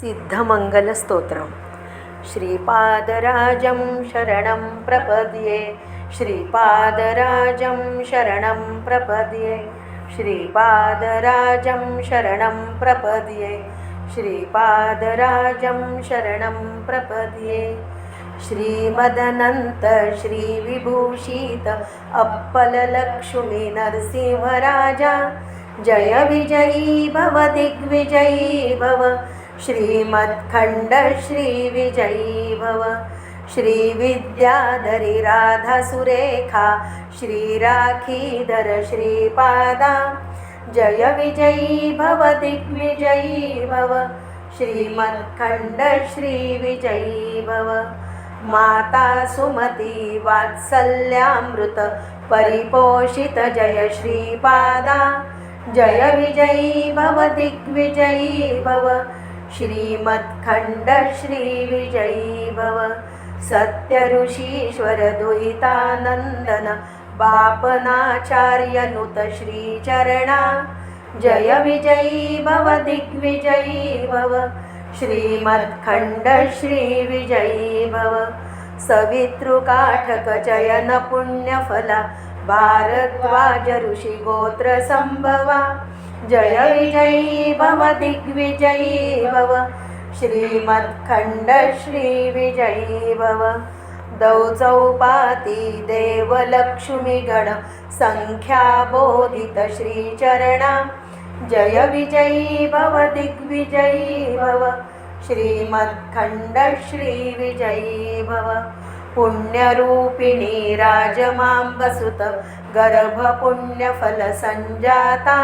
सिद्धमङ्गलस्तोत्रं श्रीपादराजं शरणं प्रपद्ये श्रीपादराजं शरणं प्रपद्ये श्रीपादराजं शरणं प्रपद्ये श्रीपादराजं शरणं प्रपद्ये। श्रीमदनन्त श्रीविभूषित अप्पललक्ष्मी नरसिंहराजा जय विजयी भव दिग्विजयी भव। श्रीमत्खण्ड श्रीविजयी भव श्रीविद्याधरी राधासुरेखा श्रीराखीधर श्रीपादा। जय विजयी भव दिग्विजयी भव श्रीमत्खण्ड श्रीविजयी भव माता सुमती वात्सल्यामृत परिपोषित जय श्रीपादा। जय विजयी भव दिग्विजयी भव श्रीमत्खण्ड श्रीविजयी भव सत्यऋषीश्वर दुहितानन्दन बापनाचार्यनुत श्रीचरणा जय विजयी भव दिग्विजयी भव श्रीमत्खण्ड श्रीविजयी भव सवितृकाठक चयन पुण्यफला भारद्वाज ऋषिगोत्र संभवा जय विजयी भव दिग्विजयी भव श्रीमत्खण्ड श्रीविजयी भव दौचौपाती देवलक्ष्मीगण सङ्ख्याबोधित श्रीचरणा। जय विजयी भव दिग्विजयी भव श्रीमत्खण्ड भव पुण्यरूपिणी राजमाम्बसुत गर्भपुण्यफलसञ्जाता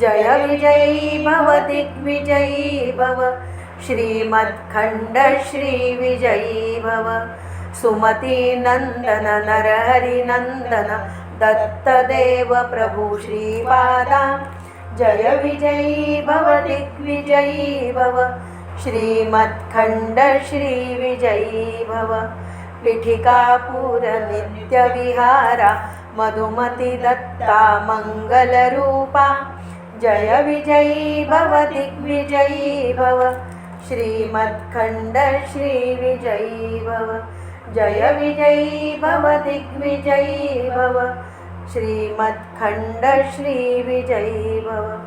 जय विजयी भव दिग्विजयी भव। श्रीमत्खण्ड श्रीविजयी भव। सुमतीनन्दन नरहरिनन्दन दत्तदेव प्रभु श्रीपादा। जय विजयी भव दिग्विजयी भव। श्रीमत्खण्ड भव। पिठिकापुरनित्यविहारा नित्यविहारा दत्ता मङ्गलरूपा जय विजयी भव दिग्विजयी भव। श्रीमत्खण्ड श्रीविजयी भव। जय विजयी भव दिग्विजयी भव। श्रीमत्खण्ड श्रीविजयी भव।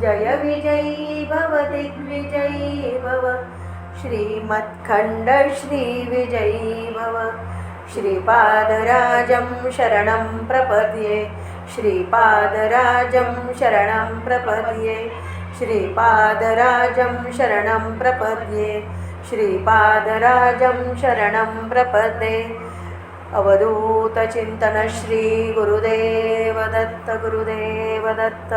जय विजयी भव दिग्विजयी भव। श्रीमत्खण्ड श्रीविजयी भव। श्रीपादराजं शरणं प्रपद्ये। श्रीपादराजं शरणं प्रपद्ये. श्रीपादराजं शरणं प्रपद्ये. श्रीपादराजं शरणं प्रपद्ये. अवधूतचिन्तन गुरुदेवदत्त.